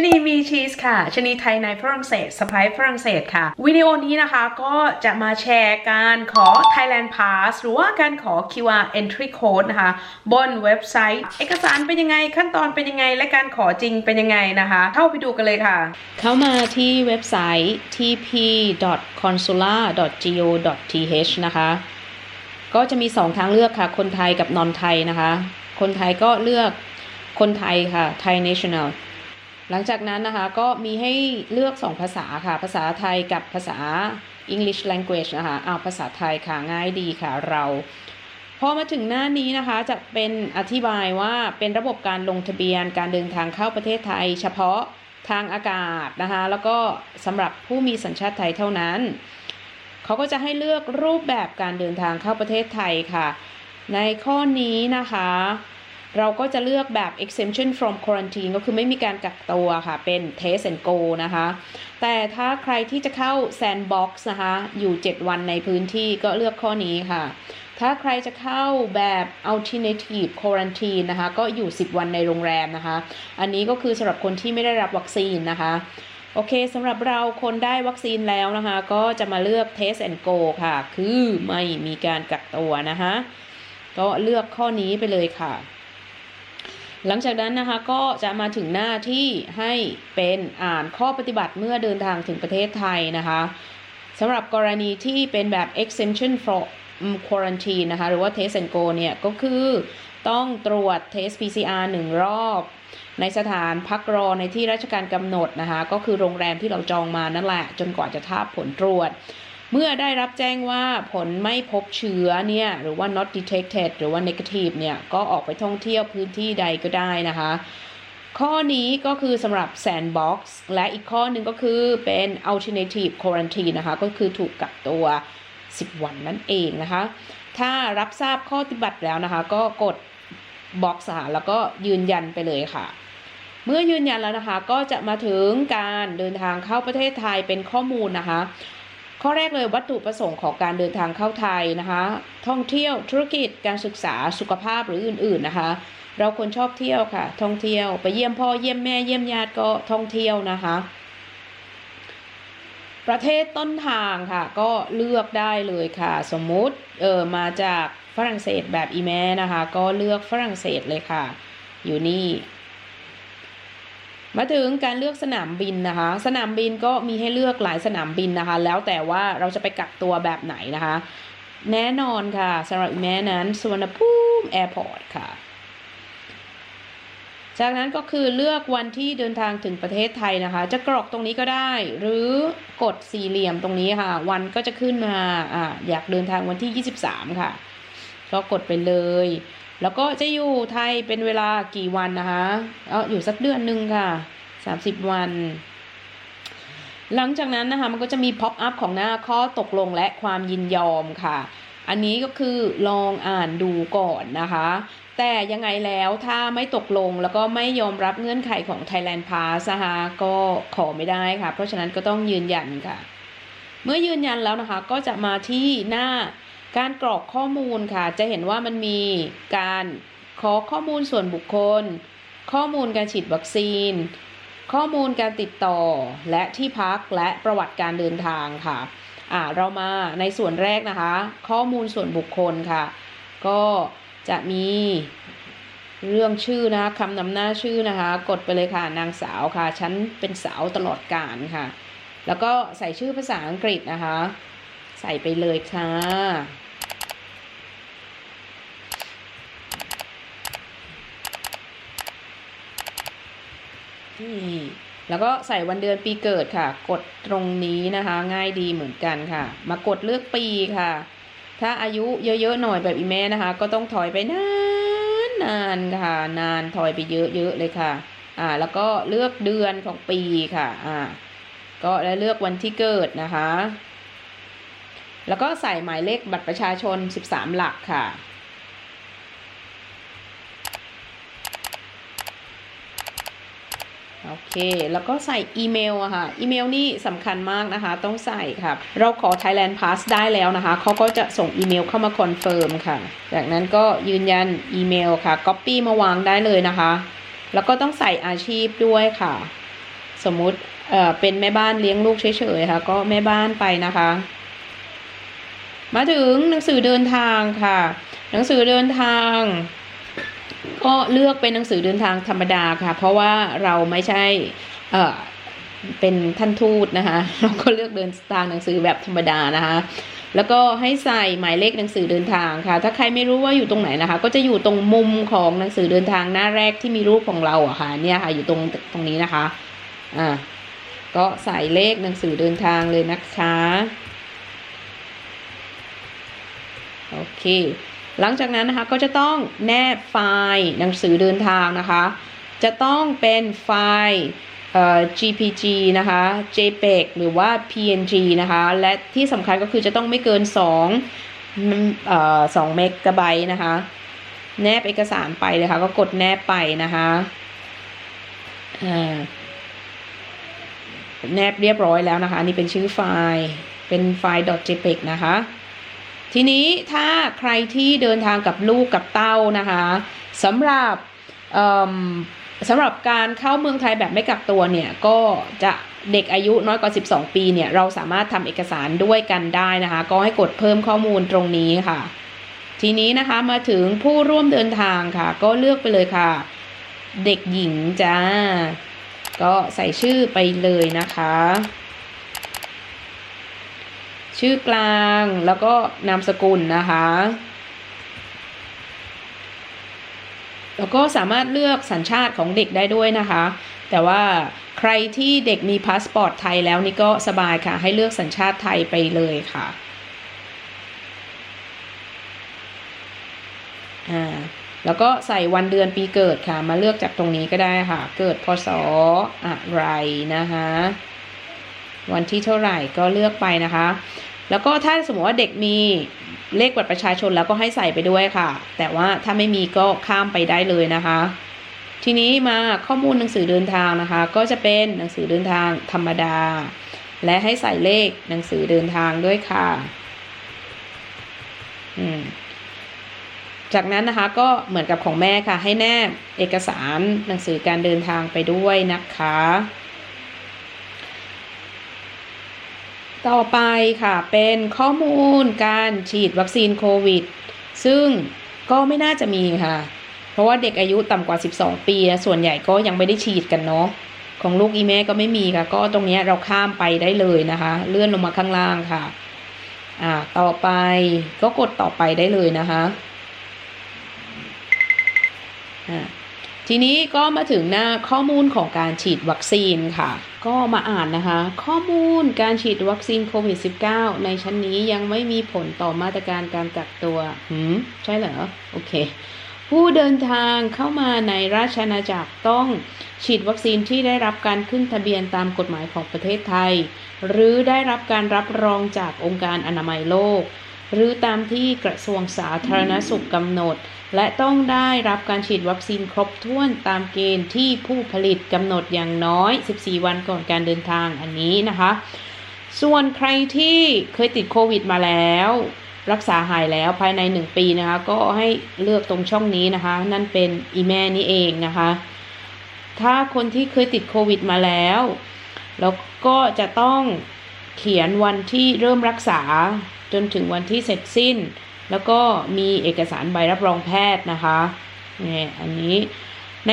ชนีมีชีสค่ะชนีไทยในฝรั่งเศสสไปฝรั่งเศสค่ะ วิดีโอนี้นะคะก็จะมาแชร์การขอ Thailand Pass หรือว่าการขอ QR Entry Code นะคะ บนเว็บไซต์ เอกสารเป็นยังไงขั้นตอนเป็นยังไง และการขอจริงเป็นยังไงนะคะ เข้าไปดูกันเลยค่ะ เข้ามาที่เว็บไซต์ tp.consular.go.th นะคะ ก็จะมี 2 ทางเลือกค่ะ คนไทยกับนอนไทยนะคะ คนไทยก็เลือกคนไทยค่ะ Thai National หลังจากนั้นนะคะก็มีให้เลือก 2 ภาษาค่ะ ภาษาไทยกับภาษา English language นะคะเอาภาษาไทยค่ะง่ายดีค่ะเราพอมาถึงหน้านี้นะคะจะเป็นอธิบายว่าเป็นระบบการลงทะเบียนการเดินทางเข้าประเทศไทย เฉพาะทางอากาศนะคะแล้วก็สำหรับผู้มีสัญชาติไทยเท่านั้น เขาก็จะให้เลือกรูปแบบการเดินทางเข้าประเทศไทยค่ะ ในข้อนี้นะคะ เราก็จะเลือกแบบ exemption from quarantine ก็คือไม่มีการกักตัวค่ะ เป็น test and go นะคะ แต่ถ้าใครที่จะเข้า sandbox นะคะ อยู่ 7 วันในพื้นที่ก็เลือกข้อนี้ค่ะ ถ้าใครจะเข้าแบบ alternative quarantine นะคะ ก็อยู่ 10 วันในโรงแรมนะคะ อันนี้ก็คือสำหรับคนที่ไม่ได้รับวัคซีนนะคะโอเคสำหรับเราคนได้วัคซีนแล้วนะคะ ก็จะมาเลือก test and go ค่ะ คือไม่มีการกักตัวนะคะ ก็เลือกข้อนี้ไปเลยค่ะ หลังจากนั้นนะคะก็จะมาถึงหน้าที่ให้เป็นอ่านข้อปฏิบัติเมื่อเดินทางถึงประเทศไทยนะคะสำหรับกรณีที่เป็นแบบ exemption from quarantine นะคะหรือว่า test and go เนี่ยก็คือต้องตรวจ test PCR หนึ่งรอบ ในสถานพักรอในที่ราชการกำหนดนะคะก็คือโรงแรมที่เราจองมานั่นแหละ จนกว่าจะทราบผลตรวจ เมื่อได้รับแจ้งว่าผลไม่พบเชื้อเนี่ยหรือว่า not detected หรือว่า negative เนี่ยก็ออกไปท่องเที่ยวพื้นที่ใดก็ได้นะคะ ข้อนี้ก็คือสำหรับ sandbox และอีกข้อหนึ่งก็คือเป็น alternative quarantine นะคะ ก็คือถูกกักตัว 10 วันนั่นเองนะคะ ถ้ารับทราบข้อปฏิบัติแล้วนะคะ ก็กด box ค่ะแล้วก็ยืนยันไปเลยค่ะเมื่อยืนยันแล้วนะคะก็จะมาถึงการเดินทางเข้าประเทศไทยเป็นข้อมูลนะคะ ข้อแรกเลยวัตถุประสงค์ของการเดินทางเข้าไทยนะคะ ท่องเที่ยวธุรกิจการศึกษาสุขภาพหรืออื่น ๆนะคะ เราคนชอบเที่ยวค่ะ ท่องเที่ยว ไปเยี่ยมพ่อเยี่ยมแม่เยี่ยมญาติก็ท่องเที่ยวนะคะ ประเทศต้นทางค่ะ ก็เลือกได้เลยค่ะ สมมุติเออมาจากฝรั่งเศสแบบอีแม่นะคะ ก็เลือกฝรั่งเศสเลยค่ะ อยู่นี่ มาถึงการเลือกสนามบินนะคะ สนามบินก็มีให้เลือกหลายสนามบินนะคะ แล้วแต่ว่าเราจะไปกักตัวแบบไหนนะคะ แน่นอนค่ะสำหรับแม่นั้นสวนภูมิแอร์พอร์ตค่ะ จากนั้นก็คือเลือกวันที่เดินทางถึงประเทศไทยนะคะ จะกรอกตรงนี้ก็ได้ หรือกดสี่เหลี่ยมตรงนี้ค่ะ วันก็จะขึ้นมาอ่าอยากเดินทางวันที่ 23 ค่ะ ก็กดไปเลย แล้วก็จะอยู่ไทยเป็นเวลากี่วันนะคะเอออยู่สักเดือนหนึ่งค่ะ30วัน หลังจากนั้นนะคะมันก็จะมีพ็อปอัพของหน้าข้อตกลงและความยินยอมค่ะ อันนี้ก็คือลองอ่านดูก่อนนะคะ แต่ยังไงแล้วถ้าไม่ตกลงแล้วก็ไม่ยอมรับเงื่อนไขของ Thailand Pass นะคะก็ขอไม่ได้ค่ะ เพราะฉะนั้นก็ต้องยืนยันค่ะ เมื่อยืนยันแล้วนะคะก็จะมาที่หน้า การกรอกข้อมูลค่ะ จะเห็นว่ามันมีการขอข้อมูลส่วนบุคคล ข้อมูลการฉีดวัคซีน ข้อมูลการติดต่อและที่พักและประวัติการเดินทางค่ะอ่าเรามาในส่วนแรกนะคะ ข้อมูลส่วนบุคคลค่ะ ก็จะมีเรื่องชื่อนะคะคำนำหน้าชื่อนะคะ กดไปเลยค่ะนางสาวค่ะ ฉันเป็นสาวตลอดกาลค่ะ แล้วก็ใส่ชื่อภาษาอังกฤษนะคะ ใส่ไปเลยค่ะ นี่แล้วก็ใส่วันเดือนปีเกิดค่ะ กดตรงนี้นะคะ ง่ายดีเหมือนกันค่ะ มากดเลือกปีค่ะ ถ้าอายุเยอะๆหน่อยแบบอีแม่นะคะ ก็ต้องถอยไปนานนานค่ะ นานถอยไปเยอะๆเลยค่ะ อ่า แล้วก็เลือกเดือนของปีค่ะ อ่า ก็แล้วเลือกวันที่เกิดนะคะ แล้วก็ใส่หมายเลขบัตรประชาชน 13 หลักค่ะ โอเค แล้วก็ใส่อีเมลอะค่ะ อีเมลนี่สำคัญมากนะคะ ต้องใส่ค่ะ เราขอ Thailand Pass ได้แล้วนะคะ เขาก็จะส่งอีเมลเข้ามาคอนเฟิร์มค่ะ จากนั้นก็ยืนยันอีเมลค่ะ Copy มาวางได้เลยนะคะ แล้วก็ต้องใส่อาชีพด้วยค่ะ สมมุติเอ่อเป็นแม่บ้านเลี้ยงลูกเฉยๆค่ะ ก็แม่บ้านไปนะคะ มาถึงหนังสือเดินทางค่ะ หนังสือเดินทาง ก็เลือกเป็นหนังสือเดินทางธรรมดาค่ะ เพราะว่าเราไม่ใช่เอ่อเป็นท่านทูตนะคะเราก็เลือกเดินทางหนังสือแบบธรรมดานะคะแล้วก็ให้ใส่หมายเลขหนังสือเดินทางค่ะ ถ้าใครไม่รู้ว่าอยู่ตรงไหนนะคะ ก็จะอยู่ตรงมุมของหนังสือเดินทางหน้าแรกที่มีรูปของเราอะค่ะเนี่ยค่ะอยู่ตรงตรงนี้นะคะอ่าก็ใส่เลขหนังสือเดินทางเลยนะคะ โอเค หลังจากนั้นนะคะก็จะต้องแนบไฟล์หนังสือเดินทางนะคะ จะต้องเป็นไฟล์ GPG นะคะ JPEG หรือว่า PNG นะคะ และที่สำคัญก็คือจะต้องไม่เกิน2เอ่อ2เมกะไบต์นะคะ แนบเอกสารไปเลยค่ะก็กดแนบไปนะคะแนบเรียบร้อยแล้วนะคะ นี่เป็นชื่อไฟล์ เป็นไฟล์ .jpeg นะคะ ทีนี้ถ้าใครที่เดินทางกับลูกกับเต้านะคะสำหรับสำหรับการเข้าเมืองไทยแบบไม่กักตัวเนี่ยก็จะเด็กอายุน้อยกว่า 12 ปีเนี่ยเราสามารถทำเอกสารด้วยกันได้นะคะ ก็ให้กดเพิ่มข้อมูลตรงนี้ค่ะ ทีนี้นะคะมาถึงผู้ร่วมเดินทางค่ะ ก็เลือกไปเลยค่ะ เด็กหญิงจ้า ก็ใส่ชื่อไปเลยนะคะ ชื่อกลางแล้วก็นามสกุลนะคะ แล้วก็สามารถเลือกสัญชาติของเด็กได้ด้วยนะคะ แต่ว่าใครที่เด็กมีพาสปอร์ตไทยแล้วนี่ก็สบายค่ะ ให้เลือกสัญชาติไทยไปเลยค่ะอ่าแล้วก็ใส่วันเดือนปีเกิดค่ะ มาเลือกจากตรงนี้ก็ได้ค่ะ เกิดพศอะไรนะคะ วันที่เท่าไหร่ก็เลือกไปนะคะ แล้วก็ถ้าสมมติว่าเด็กมีเลขบัตรประชาชนแล้วก็ให้ใส่ไปด้วยค่ะ แต่ว่าถ้าไม่มีก็ข้ามไปได้เลยนะคะ ทีนี้มาข้อมูลหนังสือเดินทางนะคะ ก็จะเป็นหนังสือเดินทางธรรมดา และให้ใส่เลขหนังสือเดินทางด้วยค่ะอืมจากนั้นนะคะก็เหมือนกับของแม่ค่ะให้แนบเอกสารหนังสือการเดินทางไปด้วยนะคะ ต่อไปค่ะเป็นข้อมูลการฉีดวัคซีนโควิด ซึ่งก็ไม่น่าจะมีค่ะ เพราะว่าเด็กอายุต่ำกว่า 12 ปี ส่วนใหญ่ก็ยังไม่ได้ฉีดกันเนาะของลูกอีแม่ก็ไม่มีค่ะ ก็ตรงนี้เราข้ามไปได้เลยนะคะ เลื่อนลงมาข้างล่างค่ะ อ่าต่อไปก็กดต่อไปได้เลยนะคะอ่า ทีนี้ก็มาถึงหน้าข้อมูลของการฉีดวัคซีนค่ะ ก็มาอ่านนะคะ ข้อมูลการฉีดวัคซีนโควิด -19 ในชั้นนี้ยังไม่มีผลต่อมาตรการการกักตัวหืมใช่เหรอ โอเค ผู้เดินทางเข้ามาในราชอาณาจักรต้องฉีดวัคซีนที่ได้รับการขึ้นทะเบียนตามกฎหมายของประเทศไทย หรือได้รับการรับรองจากองค์การอนามัยโลก หรือตามที่กระทรวงสาธารณสุขกำหนด และต้องได้รับการฉีดวัคซีนครบถ้วนตามเกณฑ์ที่ผู้ผลิตกำหนดอย่างน้อย 14 วันก่อนการเดินทางอันนี้นะคะ ส่วนใครที่เคยติดโควิดมาแล้ว รักษาหายแล้วภายใน 1 ปีนะคะ ก็ให้เลือกตรงช่องนี้นะคะ นั่นเป็นอีแม่นี่เองนะคะ ถ้าคนที่เคยติดโควิดมาแล้ว แล้วก็จะต้องเขียนวันที่เริ่มรักษาจนถึงวันที่เสร็จสิ้น แล้วก็มีเอกสารใบรับรองแพทย์นะคะนี่อันนี้ใน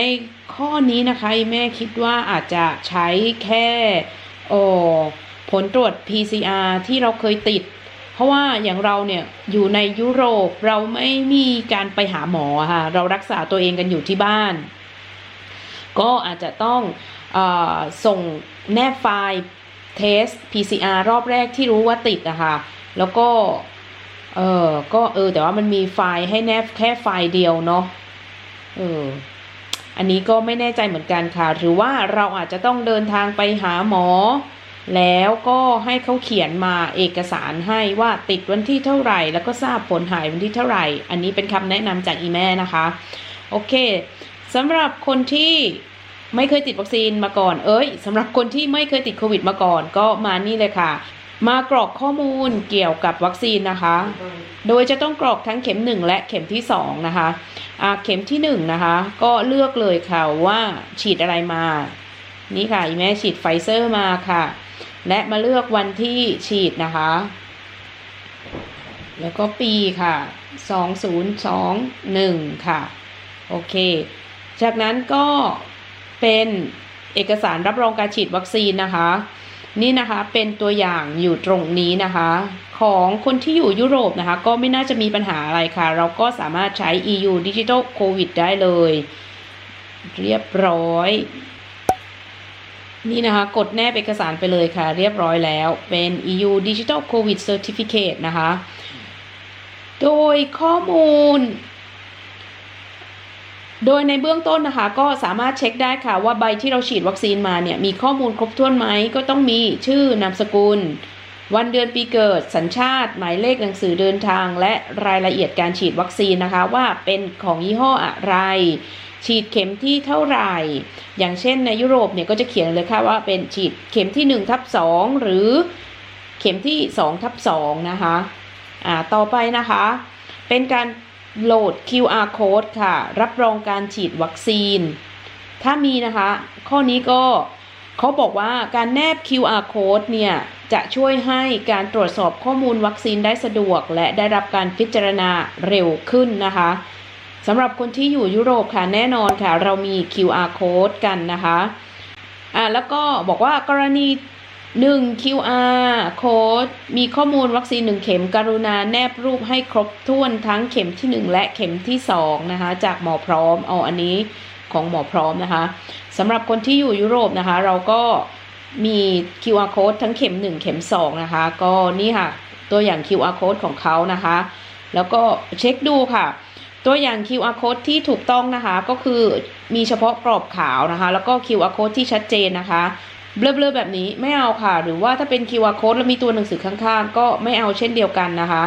ข้อนี้นะคะแม่คิดว่าอาจจะใช้แค่โอผลตรวจ PCR ที่เราเคยติด เพราะว่าอย่างเราเนี่ยอยู่ในยุโรปเราไม่มีการไปหาหมอค่ะเรารักษาตัวเองกันอยู่ที่บ้าน ก็อาจจะต้องอส่งแนบไฟล์เทส PCR รอบแรกที่รู้ว่าติดอะคะแล้วก็ เออ ก็เออ แต่ว่ามันมีไฟล์ให้แนบแค่ไฟล์เดียวเนาะ เออ อันนี้ก็ไม่แน่ใจเหมือนกันค่ะ หรือว่าเราอาจจะต้องเดินทางไปหาหมอ แล้วก็ให้เขาเขียนมาเอกสารให้ว่าติดวันที่เท่าไหร่ แล้วก็ทราบผลหายวันที่เท่าไหร่ อันนี้เป็นคำแนะนำจากอีแม่นะคะ โอเคสำหรับคนที่ไม่เคยติดวัคซีนมาก่อน เอ้ยสำหรับคนที่ไม่เคยติดโควิดมาก่อน ก็มานี่เลยค่ะ มากรอกข้อมูลเกี่ยวกับวัคซีนนะคะ โดยจะต้องกรอกทั้งเข็ม 1 และเข็มที่ 2 นะคะอ่าเข็มที่ 1 นะคะ ก็เลือกเลยค่ะว่าฉีดอะไรมา นี่ค่ะอีแม่ฉีดไฟเซอร์มาค่ะ และมาเลือกวันที่ฉีดนะคะ แล้วก็ปีค่ะ 2021 ค่ะ โอเค จากนั้นก็เป็นเอกสารรับรองการฉีดวัคซีนนะคะ นี่นะคะเป็นตัวอย่างอยู่ตรงนี้นะคะ ของคนที่อยู่ยุโรปนะคะ ก็ไม่น่าจะมีปัญหาอะไรค่ะ เราก็สามารถใช้ EU Digital COVID ได้เลย เรียบร้อย นี่นะคะ กดแนบเอกสารไปเลยค่ะ เรียบร้อยแล้วเป็น EU Digital COVID Certificate นะคะ โดยข้อมูล โดยในเบื้องต้นนะคะ ก็สามารถเช็คได้ค่ะว่าใบที่เราฉีดวัคซีนมาเนี่ยมีข้อมูลครบถ้วนไหมก็ต้องมีชื่อนามสกุล วันเดือนปีเกิด สัญชาติ หมายเลขหนังสือเดินทาง และรายละเอียดการฉีดวัคซีนนะคะ ว่าเป็นของยี่ห้ออะไร ฉีดเข็มที่เท่าไหร่ อย่างเช่นในยุโรปเนี่ยก็จะเขียนเลยค่ะว่าเป็นฉีดเข็มที่1ทับ2หรือเข็มที่2ทับ2นะคะอ่าต่อไปนะคะ เป็นการ โหลด QR code ค่ะ รับรองการฉีดวัคซีน ถ้ามีนะคะ ข้อนี้ก็เขาบอกว่าการแนบ QR code เนี่ย จะช่วยให้การตรวจสอบข้อมูลวัคซีนได้สะดวก และได้รับการพิจารณาเร็วขึ้นนะคะสำหรับคนที่อยู่ยุโรปค่ะแน่นอนค่ะ เรามี QR code กันนะคะอ่าแล้วก็บอกว่ากรณี 1 QR code มีข้อมูลวัคซีน 1 เข็มกรุณาแนบรูปให้ครบถ้วนทั้งเข็มที่ 1 และเข็มที่ 2 นะคะ จากหมอพร้อมเอาอันนี้ของหมอพร้อมนะคะสำหรับคนที่อยู่ยุโรปนะคะ เราก็มี QR code ทั้งเข็ม 1 เข็ม 2 นะคะ ก็นี่ค่ะ ตัวอย่าง QR code ของเขานะคะ แล้วก็เช็คดูค่ะ ตัวอย่าง QR code ที่ถูกต้องนะคะ ก็คือมีเฉพาะกรอบขาวนะคะ แล้วก็ QR code ที่ชัดเจนนะคะ เบลอๆแบบนี้ไม่เอาค่ะ หรือว่าถ้าเป็น QR code แล้วมีตัวหนังสือข้างๆ ก็ไม่เอาเช่นเดียวกันนะคะ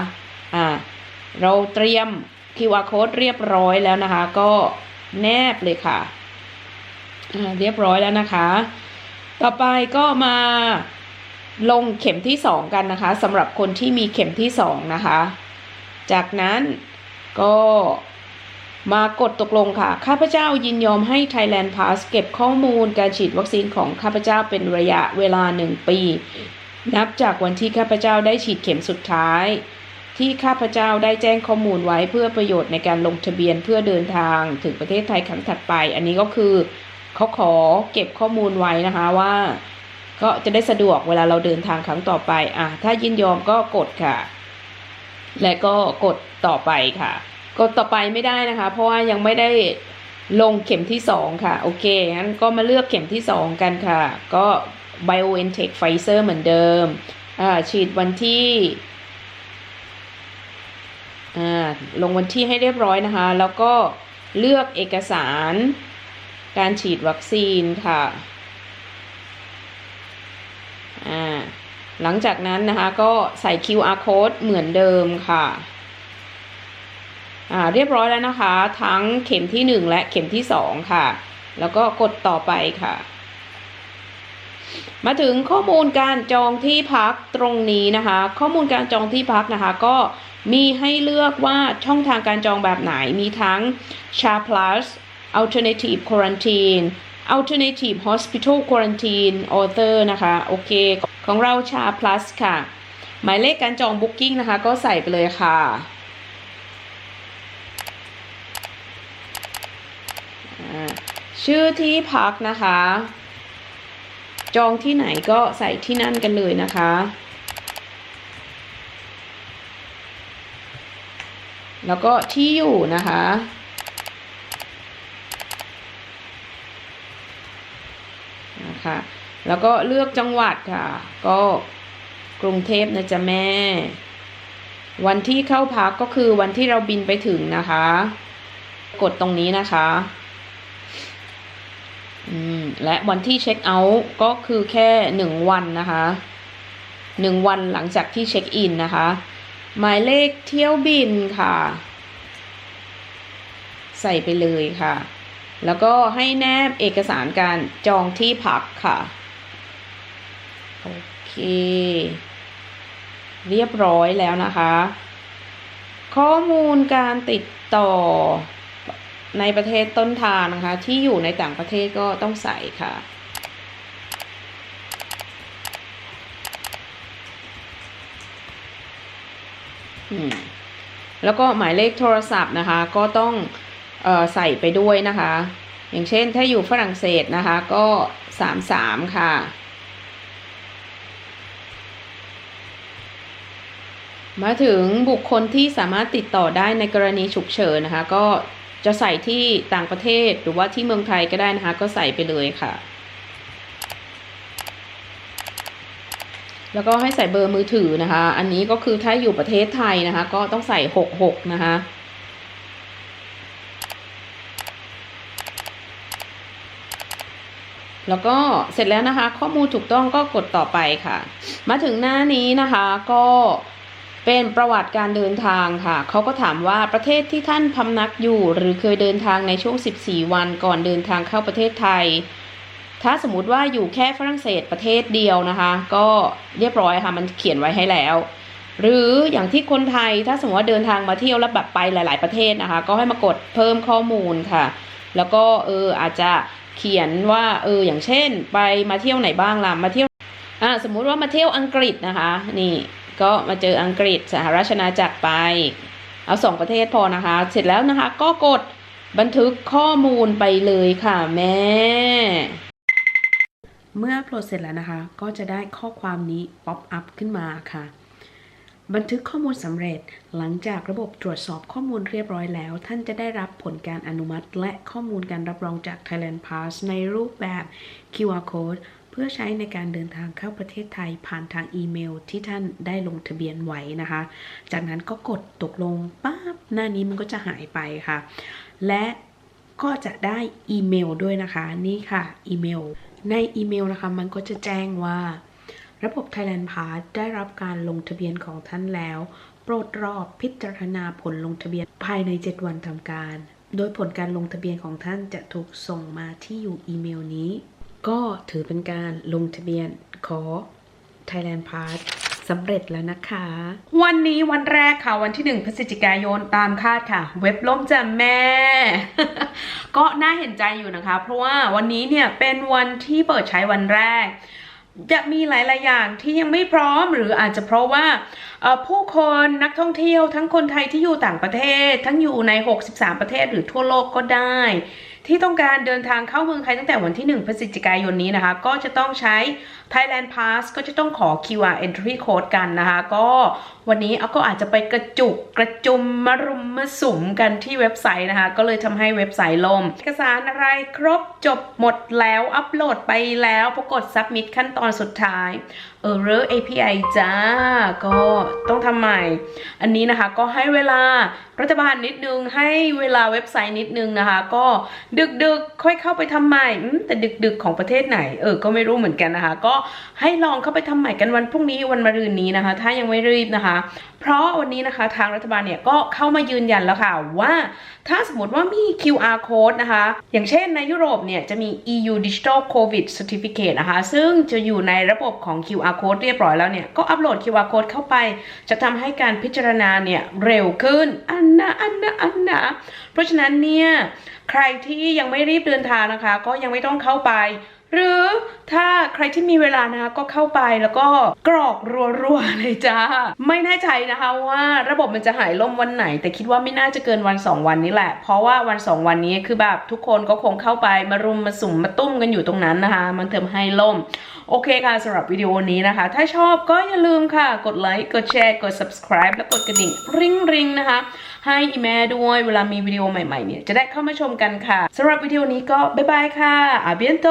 อ่าเราเตรียม QR code เรียบร้อยแล้วนะคะ ก็แนบเลยค่ะอ่าเรียบร้อยแล้วนะคะ ต่อไปก็มาลงเข็มที่ 2 กันนะคะสำหรับคนที่มีเข็มที่ 2 นะคะ จากนั้นก็ มากดตกลงค่ะ ข้าพเจ้ายินยอมให้ Thailand Pass เก็บข้อมูลการฉีดวัคซีนของข้าพเจ้าเป็นระยะเวลา 1 ปี นับจากวันที่ข้าพเจ้าได้ฉีดเข็มสุดท้าย ที่ข้าพเจ้าได้แจ้งข้อมูลไว้เพื่อประโยชน์ในการลงทะเบียนเพื่อเดินทางถึงประเทศไทยครั้งถัดไป อันนี้ก็คือเขาขอเก็บข้อมูลไว้นะคะว่า ก็จะได้สะดวกเวลาเราเดินทางครั้งต่อไปอะถ้ายินยอมก็กดค่ะ และก็กดต่อไปค่ะ กดต่อไปไม่ได้นะคะ เพราะว่ายังไม่ได้ลงเข็มที่สองค่ะ โอเคงั้นก็มาเลือกเข็มที่สองกันค่ะ ก็ BioNTech Pfizer เหมือนเดิมอ่าฉีดวันที่อ่าลงวันที่ให้เรียบร้อยนะคะ แล้วก็เลือกเอกสารการฉีดวัคซีนค่ะอ่าหลังจากนั้นนะคะก็ใส่ QR code เหมือนเดิมค่ะ อ่าเรียบร้อยแล้วนะคะ ทั้งเข็มที่ 1 และเข็มที่ 2 ค่ะ แล้วก็กดต่อไปค่ะ มาถึงข้อมูลการจองที่พักตรงนี้นะคะ ข้อมูลการจองที่พักนะคะ ก็มีให้เลือกว่าช่องทางการจองแบบไหนมีทั้ง Sha Plus Alternative Quarantine Alternative Hospital Quarantine Author นะคะ โอเค ของเรา Sha Plus ค่ะ หมายเลขการจอง Booking นะคะ ก็ใส่ไปเลยค่ะ อ่า ชื่อที่พักนะคะ จองที่ไหนก็ใส่ที่นั่นกันเลยนะคะแล้วก็ที่อยู่นะคะ นะคะ แล้วก็เลือกจังหวัดค่ะ ก็กรุงเทพนะจ๊ะแม่ วันที่เข้าพักก็คือวันที่เราบินไปถึงนะคะ กดตรงนี้นะคะ และวันที่เช็คเอาท์ก็คือแค่หนึ่งวันนะคะหนึ่งวันหลังจากที่เช็คอินนะคะ หมายเลขเที่ยวบินค่ะ ใส่ไปเลยค่ะ แล้วก็ให้แนบเอกสารการจองที่พักค่ะ โอเค เรียบร้อยแล้วนะคะ ข้อมูลการติดต่อ ในประเทศต้นทางนะคะ ที่อยู่ในต่างประเทศก็ต้องใส่ค่ะ แล้วก็หมายเลขโทรศัพท์นะคะ ก็ต้องออใส่ไปด้วยนะคะ อย่างเช่นถ้าอยู่ฝรั่งเศสนะคะ ก็สามสามค่ะมาถึงบุคคลที่สามารถติดต่อได้ในกรณีฉุกเฉินนะคะ ก็ จะใส่ที่ต่างประเทศหรือว่าที่เมืองไทยก็ได้นะคะ ก็ใส่ไปเลยค่ะ แล้วก็ให้ใส่เบอร์มือถือนะคะ อันนี้ก็คือถ้าอยู่ประเทศไทยนะคะ ก็ต้องใส่หกหกนะคะแล้วก็เสร็จแล้วนะคะ ข้อมูลถูกต้องก็กดต่อไปค่ะ มาถึงหน้านี้นะคะก็ เป็นประวัติการเดินทางค่ะ เขาก็ถามว่าประเทศที่ท่านพำนักอยู่ หรือเคยเดินทางในช่วง 14 วันก่อนเดินทางเข้าประเทศไทย ถ้าสมมติว่าอยู่แค่ฝรั่งเศสประเทศเดียวนะคะ ก็เรียบร้อยค่ะ มันเขียนไว้ให้แล้ว หรืออย่างที่คนไทยถ้าสมมติว่าเดินทางมาเที่ยวแล้วแบบไปหลาย ๆ ประเทศนะคะ ก็ให้มากดเพิ่มข้อมูลค่ะ แล้วก็เอออาจจะเขียนว่าเอออย่างเช่น ไปมาเที่ยวไหนบ้างล่ะมาเที่ยวอ่าสมมุติว่ามาเที่ยวอังกฤษนะคะ นี่ ก็มาเจออังกฤษสหราชอาณาจักรไป เอาสองประเทศพอนะคะ เสร็จแล้วนะคะ ก็กดบันทึกข้อมูลไปเลยค่ะแม่ เมื่อโปรดเสร็จแล้วนะคะ ก็จะได้ข้อความนี้ป๊อปอัพขึ้นมาค่ะ บันทึกข้อมูลสำเร็จหลังจากระบบตรวจสอบข้อมูลเรียบร้อยแล้ว ท่านจะได้รับผลการอนุมัติ และข้อมูลการรับรองจาก Thailand Pass ในรูปแบบ QR Code เพื่อใช้ในการเดินทางเข้าประเทศไทยผ่านทางอีเมลที่ท่านได้ลงทะเบียนไว้นะคะ จากนั้นก็กดตกลงปั๊บหน้านี้มันก็จะหายไปค่ะ และก็จะได้อีเมลด้วยนะคะ นี่ค่ะอีเมล ในอีเมลนะคะ มันก็จะแจ้งว่า ระบบ Thailand Pass ได้รับการลงทะเบียนของท่านแล้ว โปรดรอบพิจารณาผลลงทะเบียนภายใน 7 วันทำการ โดยผลการลงทะเบียนของท่านจะถูกส่งมาที่อยู่อีเมลนี้ ก็ถือเป็นการลงทะเบียนขอ Thailand Pass สำเร็จแล้วนะคะ วันนี้วันแรกค่ะ วันที่ 1 พฤศจิกายนตามคาดค่ะ เว็บล่มจ้ะแม่ ก็น่าเห็นใจอยู่นะคะ เพราะว่าวันนี้เนี่ยเป็นวันที่เปิดใช้วันแรก จะมีหลาย ๆ อย่างที่ยังไม่พร้อมหรืออาจจะเพราะว่าผู้คนนักท่องเที่ยวทั้งคนไทยที่อยู่ต่างประเทศ ทั้งอยู่ใน 63 ประเทศหรือทั่วโลกก็ได้ ที่ต้องการเดินทางเข้าเมืองไทยตั้งแต่วันที่ 1 พฤศจิกายนนี้นะคะ ก็จะต้องใช้ Thailand Pass ก็จะต้องขอ QR Entry Code กันนะคะ ก็วันนี้เอาก็อาจจะไปกระจุกกระจุมมารุมมาสุมกันที่เว็บไซต์นะคะ ก็เลยทำให้เว็บไซต์ล่ม เอกสารอะไรครบจบหมดแล้วอัปโหลดไปแล้วพอกด Submit ขั้นตอนสุดท้าย Error API จ้า ก็ต้องทำใหม่ อันนี้นะคะก็ให้เวลารัฐบาลนิดนึง ให้เวลาเว็บไซต์นิดนึงนะคะ ก็ดึกๆ ค่อยเข้าไปทำใหม่แต่ดึกๆของประเทศไหน เออ ก็ไม่รู้เหมือนกันนะคะ ก็ให้ลองเข้าไปทำใหม่กันวันพรุ่งนี้วันมะรืนนี้นะคะ ถ้ายังไม่รีบนะคะเพราะวันนี้นะคะทางรัฐบาลเนี่ยก็เข้ามายืนยันแล้วค่ะว่าถ้าสมมติว่ามี QR code นะคะ อย่างเช่นในยุโรปเนี่ยจะมี EU Digital COVID Certificate นะคะ ซึ่งจะอยู่ในระบบของ QR code เรียบร้อยแล้วเนี่ย ก็อัปโหลด QR code เข้าไป จะทำให้การพิจารณาเนี่ยเร็วขึ้น อันนะอันนะอันนะเพราะฉะนั้นเนี่ย ใครที่ยังไม่รีบเดินทางนะคะ ก็ยังไม่ต้องเข้าไป หรือถ้าใครที่มีเวลานะคะก็เข้าไปแล้วก็กรอกรัวๆเลยจ้า ไม่แน่ใจนะคะว่าระบบมันจะหายล่มวันไหน แต่คิดว่าไม่น่าจะเกินวัน 2 วันนี้แหละ เพราะว่าวัน 2 วันนี้คือแบบทุกคนก็คงเข้าไปมารุมมาสุ่มมาตุ้มกันอยู่ตรงนั้นนะคะ มันเทำให้ล่ม โอเคค่ะสำหรับวิดีโอนี้นะคะ ถ้าชอบก็อย่าลืมค่ะ กดไลค์กดแชร์กด subscribe และกดกระดิ่งริงริงๆนะคะ ให้อีแม่ด้วยเวลามีวิดีโอใหม่ๆเนี่ยจะได้เข้ามาชมกันค่ะสำหรับวิดีโอนี้ก็บ๊ายบายค่ะอาเบียนโต